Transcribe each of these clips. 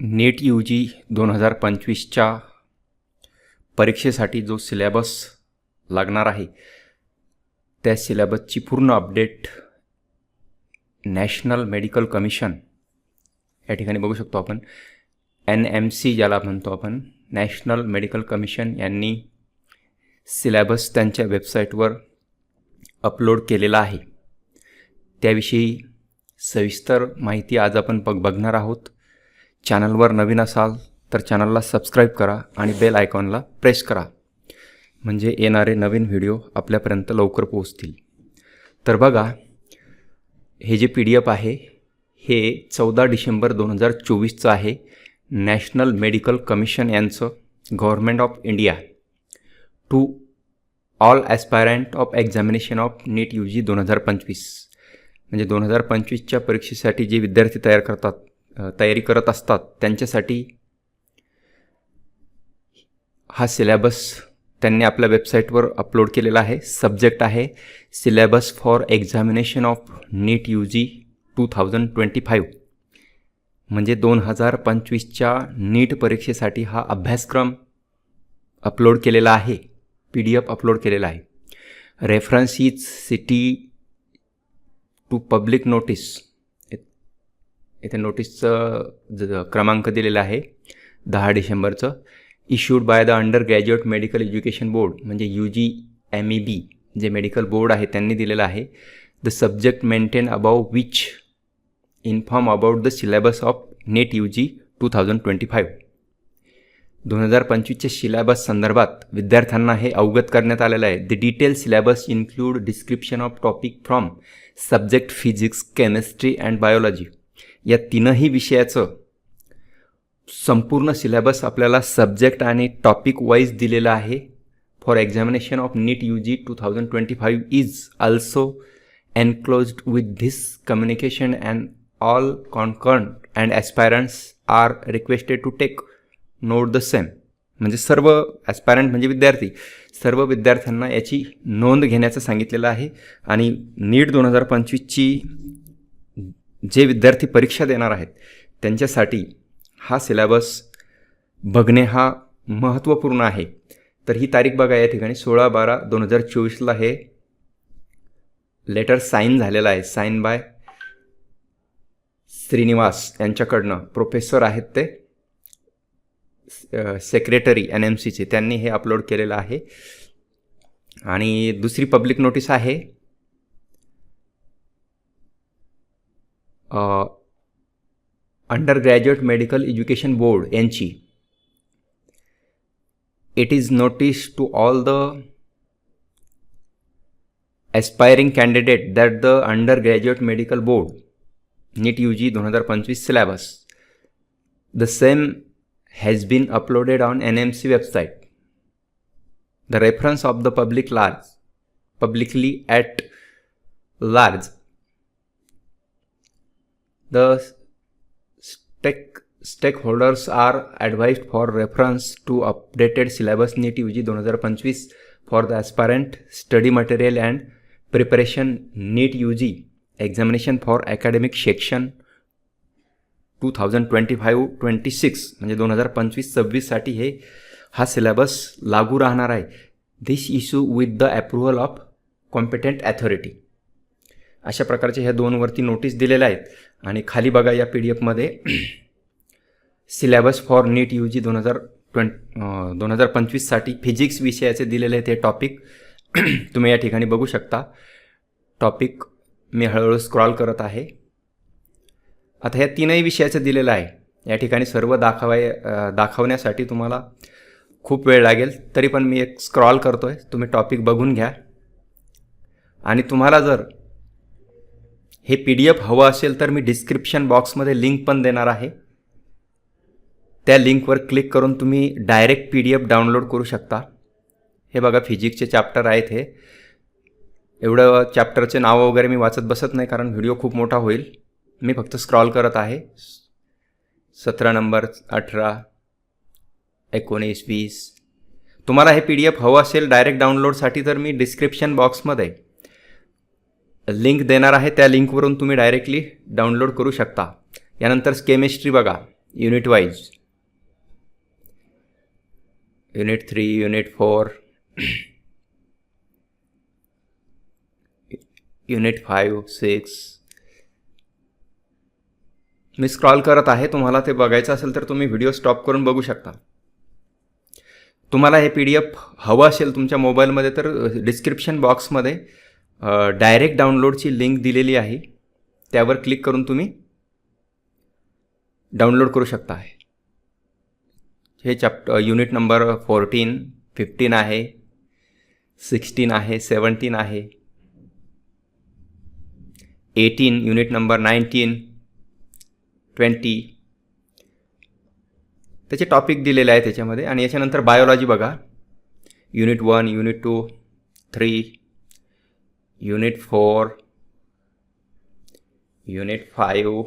Net U G दोन हजार पंचवीसच्या परीक्षेसाठी जो सिलेबस लागणार आहे त्या सिलेबसची पूर्ण अपडेट नॅशनल मेडिकल कमिशन या ठिकाणी बघू शकतो आपण. एन एम सी ज्याला म्हणतो आपण नॅशनल मेडिकल कमिशन यांनी सिलेबस त्यांच्या वेबसाईटवर अपलोड केलेला आहे. त्याविषयी सविस्तर माहिती आज आपण बघ बघणार आहोत. चॅनलवर नवीन असाल तर चॅनलला सबस्क्राईब करा आणि बेल आयकॉनला प्रेस करा. म्हणजे येणारे नवीन व्हिडिओ आपल्यापर्यंत लवकर पोहोचतील. तर बघा हे जे पी डी एफ आहे हे चौदा डिसेंबर दोन हजार चोवीसचं आहे. नॅशनल मेडिकल कमिशन यांचं government of India. To all aspirant of examination of NEET U G दोन हजार पंचवीस. म्हणजे दोन हजार पंचवीसच्या परीक्षेसाठी जे विद्यार्थी तयार करतात तयारी करत असतात. त्यांच्यासाठी हा सिलेबस त्यांनी आपल्या वेबसाईटवर अपलोड केलेला आहे. सब्जेक्ट आहे syllabus for examination of NEET U G two thousand twenty five. म्हणजे दोन हजार पंचवीसच्या नीट परीक्षेसाठी हा अभ्यासक्रम अपलोड केलेला आहे. पी डी एफ अपलोड केलेला आहे. Reference is city to public notice. इथे नोटीसचं ज क्रमांक दिलेला आहे. दहा डिसेंबरचं. Issued by the under graduate medical education board म्हणजे U G M E B J medical board आहे त्यांनी दिलेलं आहे. The subject maintain above which inform about the syllabus of net U G two thousand twenty five दोन हजार पंचवीसच्या syllabus संदर्भात विद्यार्थ्यांना हे अवगत करण्यात आलेलं आहे. The detail syllabus include description of topic from subject physics chemistry and biology या तीनही विषयाचं संपूर्ण सिलेबस आपल्याला सब्जेक्ट आणि टॉपिक वाईज दिलेलं आहे. For examination of NEET U G two thousand twenty five is also enclosed with this communication and all concern and aspirants are requested to take note the same म्हणजे सर्व ॲस्पायरंट म्हणजे विद्यार्थी सर्व विद्यार्थ्यांना याची नोंद घेण्याचं सांगितलेलं आहे. आणि नीट दोन हजार पंचवीसची जे विद्यार्थी परीक्षा देणार आहेत त्यांच्यासाठी हा सिलॅबस बघणे हा महत्त्वपूर्ण आहे. तर ही तारीख बघा या ठिकाणी सोळा बारा दोन हजार चोवीसला हे लेटर साईन झालेलं आहे. साईन बाय श्रीनिवास यांच्याकडनं प्रोफेसर आहेत ते. सेक्रेटरी एन एम सीचे त्यांनी हे अपलोड केलेलं आहे. आणि दुसरी पब्लिक नोटीस आहे. Undergraduate Medical Education Board, NCHE. It is noticed to all the aspiring candidate that the Undergraduate Medical Board, NEET UG 2025 syllabus, the same has been uploaded on NMC website. The reference of the public large, publicly at large the stake stakeholders are advise for reference to updated syllabus NEET U G दोन हजार पंचवीस for the aspirant study material and preparation NEET U G examination for academic section two thousand twenty five twenty six म्हणजे दोन हजार पंचवीस सव्वीससाठी हे हा syllabus लागू राहणार आहे this issue with the approval of competent authority अशा प्रकारचे ह्या दोनवरती नोटीस दिलेल्या आहेत. आणि खाली बघा या P D एफमध्ये syllabus for NEET U G दोन हजार ट्वें दोन हजार पंचवीससाठी फिजिक्स विषयाचे दिलेले ते टॉपिक तुम्ही या ठिकाणी बघू शकता. टॉपिक मी हळूहळू स्क्रॉल करत आहे. आता ह्या तीनही विषयाचं दिलेलं आहे. या ठिकाणी सर्व दाखवाय दाखवण्यासाठी तुम्हाला खूप वेळ लागेल. तरी पण मी एक स्क्रॉल करतो आहे तुम्ही टॉपिक बघून घ्या. आणि तुम्हाला जर हे पी डी एफ हवं असेल तर मी डिस्क्रिप्शन बॉक्समध्ये लिंक पण देणार आहे. त्या लिंकवर क्लिक करून तुम्ही direct P D F download करू शकता. हे बघा फिजिक्सचे चॅप्टर आहेत हे. एवढं चॅप्टरचे नावं वगैरे मी वाचत बसत नाही कारण व्हिडिओ खूप मोठा होईल. मी फक्त स्क्रॉल करत आहे. सतरा नंबर अठरा एकोणीस वीस. तुम्हाला हे पी डी एफ हवं असेल डायरेक्ट डाउनलोडसाठी तर मी डिस्क्रिप्शन बॉक्समध्ये लिंक देणार आहे त्या लिंकवरून तुम्ही डायरेक्टली डाउनलोड करू शकता. यानंतर केमिस्ट्री बघा unit wise. Unit three unit four. Unit five six. मी स्क्रॉल करत आहे तुम्हाला ते बघायचं असेल तर तुम्ही व्हिडिओ स्टॉप करून बघू शकता. तुम्हाला हे पी डी एफ हवं असेल तुमच्या मोबाईलमध्ये तर डिस्क्रिप्शन बॉक्समध्ये डायरेक्ट डाउनलोडची लिंक दिलेली आहे. त्यावर क्लिक करून तुम्ही डाउनलोड करू शकता. आहे हे chapter unit number fourteen fifteen आहे सिक्स्टीन आहे सेवन्टीन आहे eighteen unit number nineteen twenty त्याचे टॉपिक दिलेले आहे त्याच्यामध्ये. आणि याच्यानंतर बायोलॉजी बघा. Unit one unit two three unit four unit five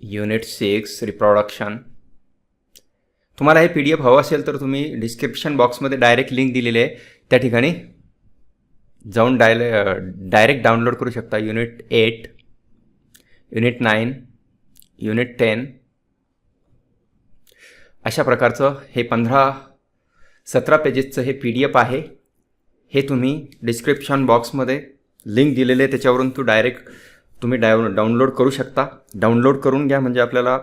unit six reproduction तुम्हाला हे पी डी एफ हवं असेल तर तुम्ही डिस्क्रिप्शन बॉक्समध्ये डायरेक्ट लिंक दिलेली आहे. त्या ठिकाणी जाऊन डायले डायरेक्ट डाउनलोड करू शकता. Unit eight unit nine unit ten अशा प्रकारचं हे पंधरा सतरा पेजेसचं हे पी डी एफ आहे. हे तुम्ही डिस्क्रिप्शन बॉक्समध्ये लिंक दिलेले आहे त्याच्यावरून तू डायरेक्ट तुम्ही डाव डाउनलोड करू शकता. डाउनलोड करून घ्या म्हणजे आपल्याला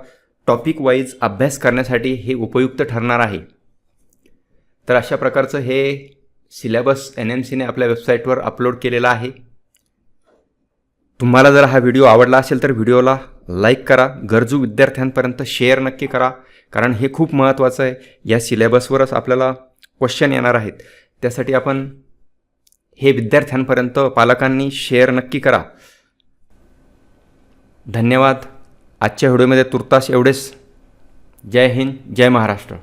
टॉपिक वाईज अभ्यास करण्यासाठी हे उपयुक्त ठरणार आहे. तर अशा प्रकारचं हे सिलेबस एन एम सीने आपल्या वेबसाईटवर अपलोड केलेला आहे. तुम्हाला जर हा व्हिडिओ आवडला असेल तर व्हिडिओला लाईक करा. गरजू विद्यार्थ्यांपर्यंत शेअर नक्की करा. कारण हे खूप महत्त्वाचं आहे. या सिलेबसवरच आपल्याला क्वेश्चन येणार आहेत. त्यासाठी आपण हे विद्यार्थ्यांपर्यंत पालकांनी शेअर नक्की करा. धन्यवाद. आजच्या व्हिडिओमध्ये तुर्तास एवढेच. जय हिंद जय महाराष्ट्र.